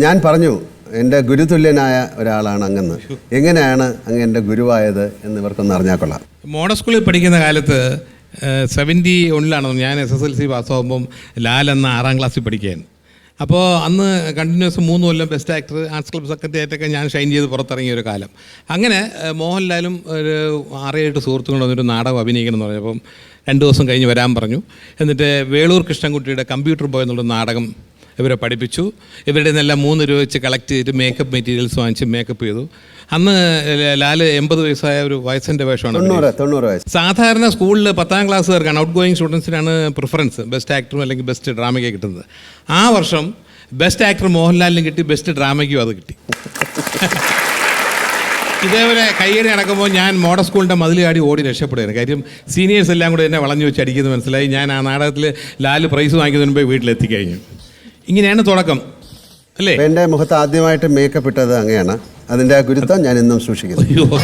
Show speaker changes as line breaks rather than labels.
ഞാൻ പറഞ്ഞു എന്റെ ഗുരുതുല്യനായ ഒരാളാണ് അങ്ങെന്ന്. എങ്ങനെയാണ് അങ്ങ് എന്റെ ഗുരുവായത് എന്ന് ഇവർക്കൊന്ന് അറിഞ്ഞാൽ കൊള്ളാം.
മോഡൽ സ്കൂളിൽ പഠിക്കുന്ന കാലത്ത് സെവന്റി ഒന്നിലാണ് ഞാൻ എസ് എസ് എൽ സി പാസ്സാകുമ്പം ലാൽ എന്ന ആറാം ക്ലാസ്സിൽ പഠിക്കുകയാണ് അപ്പോൾ അന്ന് കണ്ടിന്യൂസ് മൂന്ന് കൊല്ലം best actor arts club secretary ഞാൻ ഷൈൻ ചെയ്ത് പുറത്തിറങ്ങിയ ഒരു കാലം. അങ്ങനെ മോഹൻലാലും ഒരു ആറേഴ് സുഹൃത്തുക്കളും വന്നൊരു നാടകം അഭിനയിക്കണം എന്ന് പറഞ്ഞപ്പം രണ്ട് ദിവസം കഴിഞ്ഞ് വരാൻ പറഞ്ഞു. എന്നിട്ട് വേളൂർ കൃഷ്ണൻകുട്ടിയുടെ കമ്പ്യൂട്ടർ ബോയ് എന്നുള്ള നാടകം ഇവരെ പഠിപ്പിച്ചു. ഇവരുടെ നിന്നെല്ലാം മൂന്ന് രൂപ വെച്ച് കളക്ട് ചെയ്തിട്ട് മേക്കപ്പ് മെറ്റീരിയൽസ് വാങ്ങിച്ച് മേക്കപ്പ് ചെയ്തു. അന്ന് ലാൽ എൺപത് വയസ്സായ ഒരു വയസ്സിന്റെ വേഷമാണ് സാധാരണ സ്കൂളിൽ പത്താം ക്ലാസ്സുകാർക്കാണ് ഔട്ട് ഗോയിങ് സ്റ്റുഡൻസിനാണ് പ്രിഫറൻസ് ബെസ്റ്റ് ആക്ടറും അല്ലെങ്കിൽ ബെസ്റ്റ് ഡ്രാമയ്ക്ക് കിട്ടുന്നത്. ആ വർഷം ബെസ്റ്റ് ആക്ടർ മോഹൻലാലിനും കിട്ടി ബെസ്റ്റ് ഡ്രാമയ്ക്കും അത് കിട്ടി. ഇതേപോലെ കയ്യേറി നടക്കുമ്പോൾ ഞാൻ മോഡൽ സ്കൂളിന്റെ മതിലാടി ഓടി രക്ഷപ്പെടുകയാണ്. കാര്യം സീനിയേഴ്സ് എല്ലാം കൂടെ എന്നെ വളഞ്ഞു വെച്ച് അടിക്കുന്നത് മനസ്സിലായി. ഞാൻ ആ നാടകത്തിൽ ലാൽ പ്രൈസ് വാങ്ങിക്കുന്നതിന് മുമ്പേ വീട്ടിലെത്തിക്കഴിഞ്ഞു. ഇങ്ങനെയാണ് തുടക്കം. അല്ലേ?
എന്റെ മുഖത്ത് ആദ്യമായിട്ട് മേക്കപ്പ് ഇട്ടത് അങ്ങനെയാണ്. അതിന്റെ ഗുരുത്വം ഞാൻ ഇന്നും സൂക്ഷിക്കുന്നു.